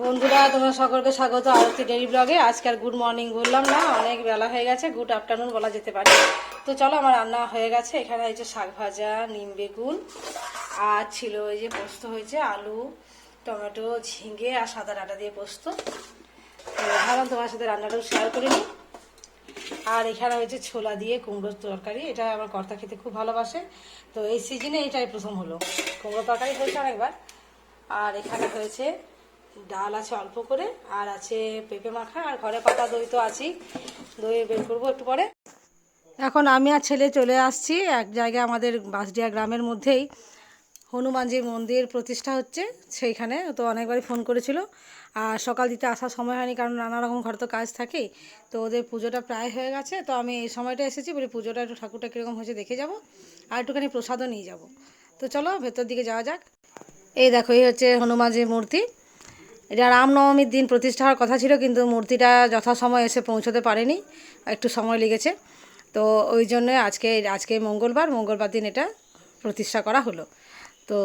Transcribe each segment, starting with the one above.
বন্ধুরা, তোমরা সকলকে স্বাগত আরতি ডেলি ব্লগে আজকাল গুড মর্নিং বললাম না, অনেক বেলা হয়ে গেছে গুড আফটারনুন বলা যেতে পারে। তো চলো, আমার রান্না হয়ে গেছে। এখানে হয়েছে শাক ভাজা, নিম বেগুন, আর ছিল ওই যে পোস্ত হয়েছে, আলু, টমেটো, ঝিঙে আর সাদা ডাটা দিয়ে পোস্ত। ভাবলাম তোমার সাথে রান্নাটাও শেয়ার করে নিই। আর এখানে হয়েছে ছোলা দিয়ে কুমড়োর তরকারি। এটা আমার কর্তা খেতে খুব ভালোবাসে। তো এই সিজনে এটাই প্রথম হলো। কুমড়ো তরকারি হয়েছে অনেকবার। আর এখানে হয়েছে ডাল আছে অল্প করে, আর আছে পেঁপে মাখা, আর ঘরে পাতা দই তো আছেই। দই বের করব একটু পরে। এখন আমি আর ছেলে চলে আসছি, এক জায়গায় আমাদের বাসডিয়া গ্রামের মধ্যেই। হনুমানজির মন্দির প্রতিষ্ঠা হচ্ছে সেইখানে তো অনেকবারই ফোন করেছিল। আর সকাল দিতে আসার সময় হয়নি, কারণ নানা রকম ঘরে তো কাজ থাকে। তো ওদের পুজোটা প্রায় হয়ে গেছে, তো আমি এই সময়টা এসেছি, বলি পুজোটা একটু ঠাকুরটা কীরকম হয়েছে দেখে যাব, আর একটুখানি প্রসাদও নিয়ে যাব। তো চলো ভেতর দিকে যাওয়া যাক। এই দেখো, এই হচ্ছে হনুমানজির মূর্তি। এটা রামনবমীর দিন প্রতিষ্ঠা হওয়ার কথা ছিল, কিন্তু মূর্তিটা যথাসময় এসে পৌঁছতে পারেনি। একটু সময় লেগেছে। তো ওই জন্য আজকে আজকে মঙ্গলবার মঙ্গলবার দিন এটা প্রতিষ্ঠা করা হলো। তো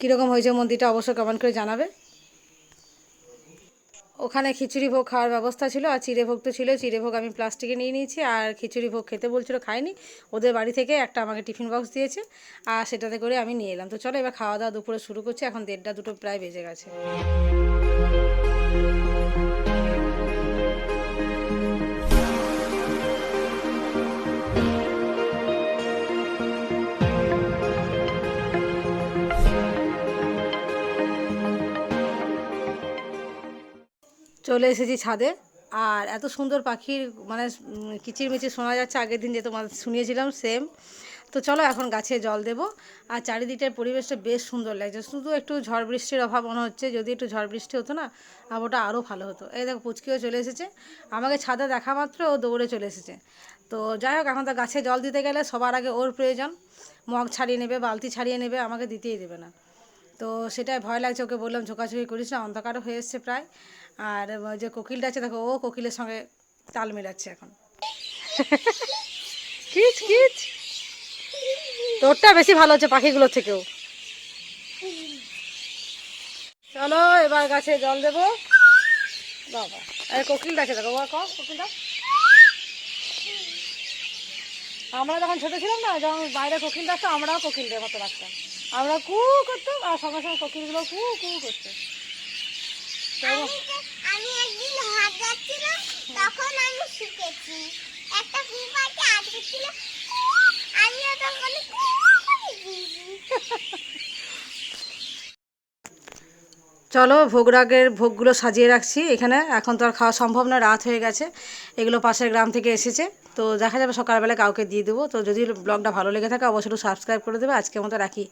কীরকম হয়েছে মন্দিরটা অবশ্য কেমন করে জানাবে। ওখানে খিচুড়ি ভোগ খাওয়ার ব্যবস্থা ছিল, আর চিড়ে ভোগ তো ছিল। চিড়ে ভোগ আমি প্লাস্টিকে নিয়ে নিয়েছি, আর খিচুড়ি ভোগ খেতে বলছিল খাইনি ওদের বাড়ি থেকে একটা আমাকে টিফিন বক্স দিয়েছে, আর সেটাতে করে আমি নিয়ে এলাম। তো চলো এবার খাওয়া দাওয়া দুপুরে শুরু করছি, এখন দেড়টা দুটো প্রায় বেজে গেছে। চলে এসেছি ছাদে। আর এত সুন্দর পাখির মানে কিচিরমিচির শোনা যাচ্ছে। আগের দিন যে তোমার শুনিয়েছিলাম সেম তো চলো এখন গাছে জল দেবো। আর চারিদিকের পরিবেশটা বেশ সুন্দর লাগছে। শুধু একটু ঝড় বৃষ্টির অভাব মনে হচ্ছে। যদি একটু ঝড় বৃষ্টি হতো না, আবহাওয়াটা আরও ভালো হতো। এই দেখো, পুচকিও চলে এসেছে। আমাকে ছাদে দেখা মাত্র ও দৌড়ে চলে এসেছে। তো যাই হোক, এখন তো গাছে জল দিতে গেলে সবার আগে ওর প্রয়োজন। মগ ছাড়িয়ে নেবে, বালতি ছাড়িয়ে নেবে, আমাকে দিতেই দেবে না। তো সেটাই ভয় লাগছে, ওকে বললাম ঝোঁকাঝুঁকি করিস না, অন্ধকারও হয়ে এসছে প্রায়। আর যে কোকিলটা আছে, দেখো, ও কোকিলের সঙ্গে তাল মেলাচ্ছে এখন। কিচ কিচ। তোরটা বেশি ভালো হচ্ছে পাখিগুলোর থেকেও। চলো, এবার গাছে জল দেবো। বাবা, এই কোকিলটা আছে, দেখো, বাবা কোকিলটা। আমরা যখন ছোট ছিলাম না, যখন বাইরে কোকিল ডাকতো আমরাও কোকিলদের মতো ডাকতাম আমরা কু করতাম আর সঙ্গে সঙ্গে কোকিলগুলো কু কু করতো তো আমি একদিন হাত যাচ্ছিলাম তখন আমি শিখেছি। একটা কুপাকে আটকে ছিল আমিও তখন কু করে দিয়েছি। চলো ভোগরাগের ভোগগুলো সাজিয়ে রাখছি এখানে। এখন তো আর খাওয়া সম্ভব না রাত হয়ে গেছে। এগুলো পাশের গ্রাম থেকে এসেছে। তো দেখা যাবে সকালবেলা কাউকে দিয়ে দেবো। তো যদি ব্লগটা ভালো লেগে থাকে অবশ্যই সাবস্ক্রাইব করে দেবে। আজকের মতো রাখি।